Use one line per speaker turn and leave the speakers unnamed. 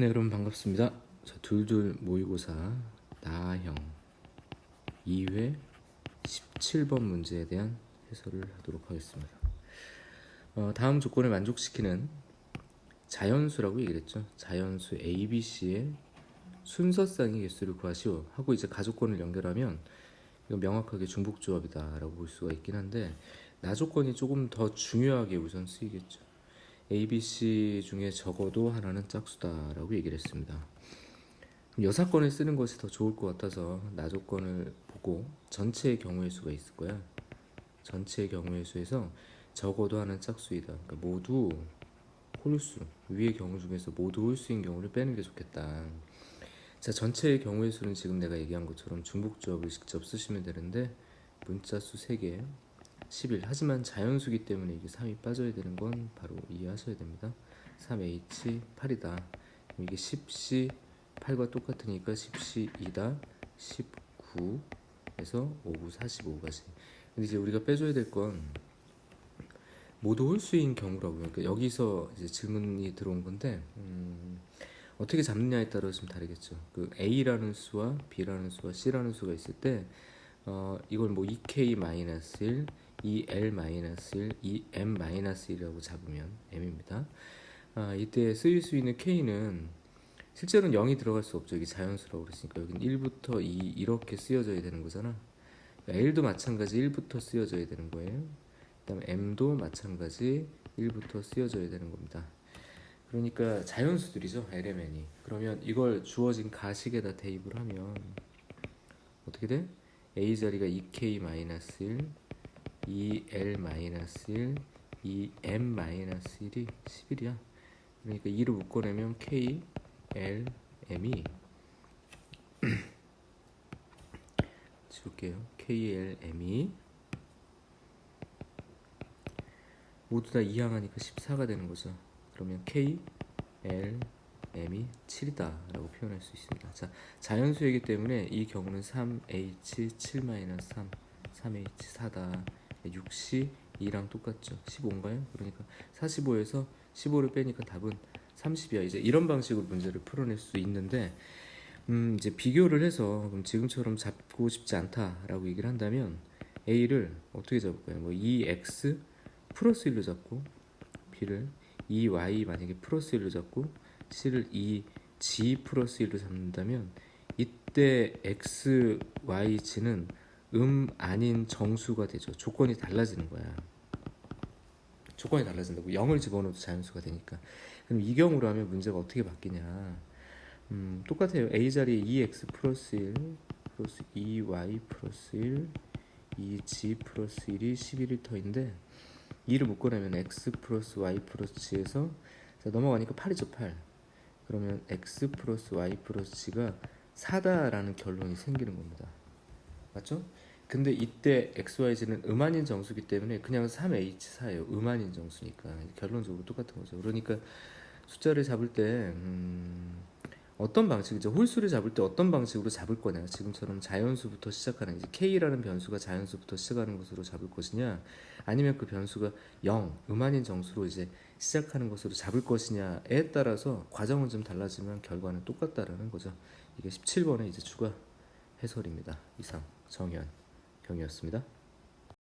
네 여러분 반갑습니다. 자, 둘둘 모의고사 나형 2회 17번 문제에 대한 해설을 하도록 하겠습니다. 어, 다음 조건을 만족시키는 자연수라고 얘기를 했죠. 자연수 A, B, C의 순서쌍의 개수를 구하시오 하고 이제 가조건을 연결하면 이거 명확하게 중복조합이다 라고 볼 수가 있긴 한데 나조건이 조금 더 중요하게 우선 쓰이겠죠. A, B, C 중에 적어도 하나는 짝수다라고 얘기를 했습니다. 여사건을 쓰는 것이 더 좋을 것 같아서 나조건을 보고 전체의 경우의 수가 있을 거야. 전체의 경우의 수에서 적어도 하나는 짝수이다. 그러니까 모두 홀수 위의 경우 중에서 모두 홀수인 경우를 빼는 게 좋겠다. 자 전체의 경우의 수는 지금 내가 얘기한 것처럼 중복조합을 직접 쓰시면 되는데 문자 수 3개 11 하지만 자연수기 때문에 이게 3이 빠져야 되는 건 바로 이해하셔야 됩니다. 3H 8이다. 이게 10C 8과 똑같으니까 10C 2다. 19에서 5구 45까지 근데 이제 우리가 빼줘야 될 건 모두 홀수인 경우라고요. 그러니까 여기서 이제 질문이 들어온 건데 음, 어떻게 잡느냐에 따라 좀 다르겠죠. 그 A라는 수와 B라는 수와 C라는 수가 있을 때 어, 이걸 뭐 2K-1 2L-1, 2M-1이라고 잡으면 M입니다. 아, 이때 쓰일 수 있는 K는 실제로는 0이 들어갈 수 없죠. 이게 자연수라고 그랬으니까 여기는 1부터 2 이렇게 쓰여져야 되는 거잖아. L도 마찬가지 1부터 쓰여져야 되는 거예요. 그다음 M도 마찬가지 1부터 쓰여져야 되는 겁니다. 그러니까 자연수들이죠. LMN이. 그러면 이걸 주어진 가식에다 대입을 하면 어떻게 돼? A 자리가 2K-1 2L-1, 2M-1이 11이야. 그러니까 2를 묶어내면 K, L, M이 지울게요. K, L, M이 모두 다 이항하니까 14가 되는 거죠. 그러면 K, L, M이 7이다 라고 표현할 수 있습니다. 자, 자연수이기 때문에 이 경우는 3H 7-3 3H 4다 6시 2랑 똑같죠. 15인가요? 그러니까 45에서 15를 빼니까 답은 30이야. 이제 이런 방식으로 문제를 풀어낼 수 있는데 음, 이제 비교를 해서 그럼 지금처럼 잡고 싶지 않다라고 얘기를 한다면 A를 어떻게 잡을까요? 뭐 2x 플러스 1로 잡고 B를 2y 만약에 플러스 1로 잡고 C를 2g 플러스 1로 잡는다면 이때 x, y, g는 음 아닌 정수가 되죠. 조건이 달라지는 거야. 조건이 달라진다고 0을 집어넣어도 자연수가 되니까. 그럼 이 경우로 하면 문제가 어떻게 바뀌냐? 음, 똑같아요. a 자리에 2x 플러스 1 플러스 2y 플러스 1 2g 플러스 1이 11일터인데 2를 묶어내면 x 플러스 y 플러스 g에서 자, 넘어가니까 8이죠 8 그러면 x 플러스 y 플러스 g가 4다라는 결론이 생기는 겁니다 맞죠? 근데 이때 XYZ는 음한인 정수기 때문에 그냥 3H4예요. 음한인 정수니까 결론적으로 똑같은 거죠. 그러니까 숫자를 잡을 때 음, 어떤 방식이죠? 홀수를 잡을 때 어떤 방식으로 잡을 거냐? 지금처럼 자연수부터 시작하는 이제 K라는 변수가 자연수부터 시작하는 것으로 잡을 것이냐? 아니면 그 변수가 0, 음한인 정수로 이제 시작하는 것으로 잡을 것이냐에 따라서 과정은 좀 달라지면 결과는 똑같다라는 거죠. 이게 17번의 이제 추가 해설입니다. 이상 정현 경이었습니다.